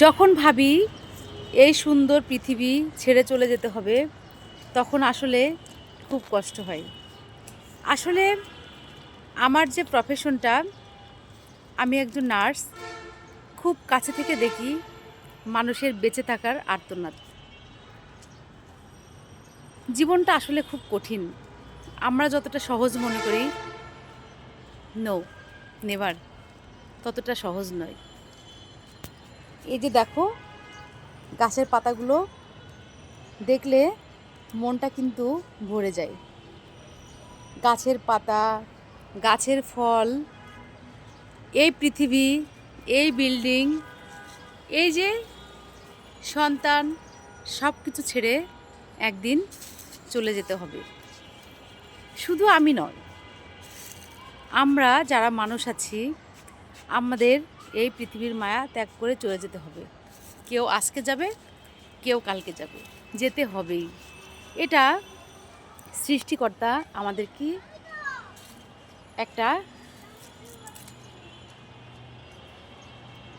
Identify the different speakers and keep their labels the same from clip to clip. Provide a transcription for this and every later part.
Speaker 1: যখন ভাবি এই সুন্দর পৃথিবী ছেড়ে চলে যেতে হবে, তখন আসলে খুব কষ্ট হয়। আসলে আমার যে প্রফেশনটা আমি একজন নার্স খুব কাছে থেকে দেখি মানুষের বেঁচে থাকার আর্তনাদ। জীবনটা আসলে খুব কঠিন। আমরা যতটা সহজ মনে করি নো নেভার ততটা সহজ নয়। এই যে দেখো, গাছের পাতাগুলো দেখলে মনটা কিন্তু ভরে যায়। গাছের পাতা, গাছের ফল, এই পৃথিবী, এই বিল্ডিং, এই যে সন্তান সব কিছু ছেড়ে একদিন চলে যেতে হবে। শুধু আমি নয়, আমরা যারা মানুষ আছি, আমাদের এই পৃথিবীর মায়া ত্যাগ করে চলে যেতে হবে। কেউ আজকে যাবে, কেউ কালকে যাবে। যেতে হবেই। এটা সৃষ্টিকর্তা আমাদের কি একটা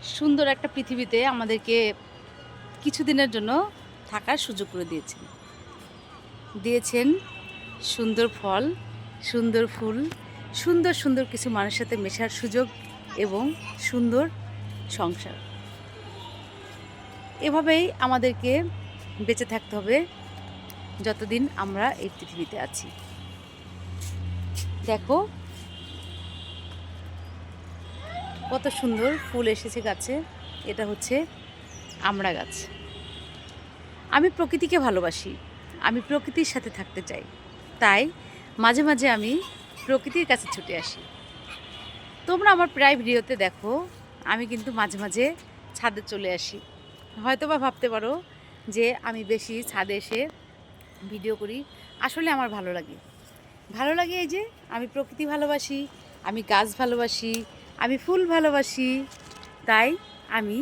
Speaker 1: সুন্দর একটা পৃথিবীতে আমাদেরকে কিছুদিনের জন্য থাকার সুযোগ করে দিয়েছেন। দিয়েছেন সুন্দর ফল, সুন্দর ফুল, সুন্দর সুন্দর কিছু মানুষের সাথে মেশার সুযোগ এবং সুন্দর সংসার। এভাবেই আমাদেরকে বেঁচে থাকতে হবে যতদিন আমরা এই পৃথিবীতে আছি। দেখো, কত সুন্দর ফুল এসেছে গাছে, এটা হচ্ছে আমড়া গাছ। আমি প্রকৃতিকে ভালোবাসি, আমি প্রকৃতির সাথে থাকতে চাই। তাই মাঝে মাঝে আমি প্রকৃতির কাছে ছুটে আসি। তোমরা আমার প্রায় ভিডিওতে দেখো আমি কিন্তু মাঝে মাঝে ছাদে চলে আসি। হয়তো বা ভাবতে পারো যে আমি বেশি ছাদে এসে ভিডিও করি আসলে আমার ভালো লাগে। ভালো লাগে এই যে আমি প্রকৃতি ভালোবাসি আমি গাছ ভালোবাসি আমি ফুল ভালোবাসি তাই আমি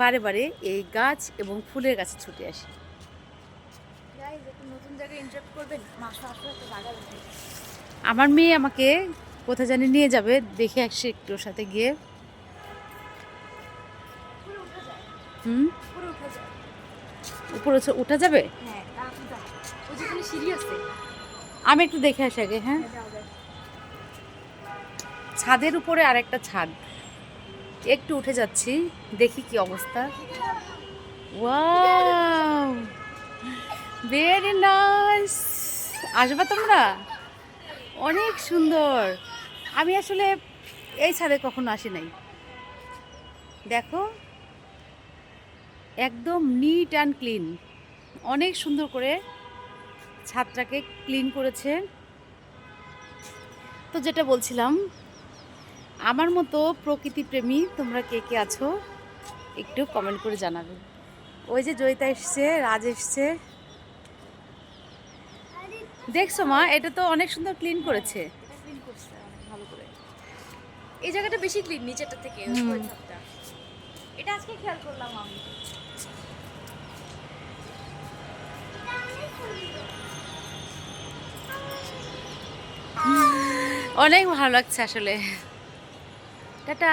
Speaker 1: বারে বারে এই গাছ এবং ফুলের কাছে ছুটে আসি।
Speaker 2: নতুন জায়গায় করবেন?
Speaker 1: আমার মেয়ে আমাকে কোথায় জানি নিয়ে যাবে, দেখে আসছে একটু ওর সাথে গিয়ে। হুম? উপরে উঠে- যাবে? আমি একটু দেখে আসি আগে হ্যাঁ? ছাদের উপরে আর একটা ছাদ। একটু উঠে যাচ্ছি, দেখি কি অবস্থা। ভেরি নাইস আসবা তোমরা? অনেক সুন্দর! আমি আসলে এই ছাদে কখনো আসি নাই। দেখো, একদম নিট অ্যান্ড ক্লিন অনেক সুন্দর করে ছাদটাকে ক্লিন করেছে। তো যেটা বলছিলাম, আমার মতো প্রকৃতি প্রেমী তোমরা কে কে আছো, একটু কমেন্ট করে জানাবে। ওই যে জয়িতা এসছে, রাজ এসছে। দেখছ মা, এটা তো অনেক সুন্দর ক্লিন করেছে।
Speaker 2: এই জায়গাটা বেশি ক্লিন নিচেরটা থেকে। উপরের ছাদটা। এটা আজকে খেয়াল করলাম আমি
Speaker 1: অনেক ভালো লাগছে আসলে টাটা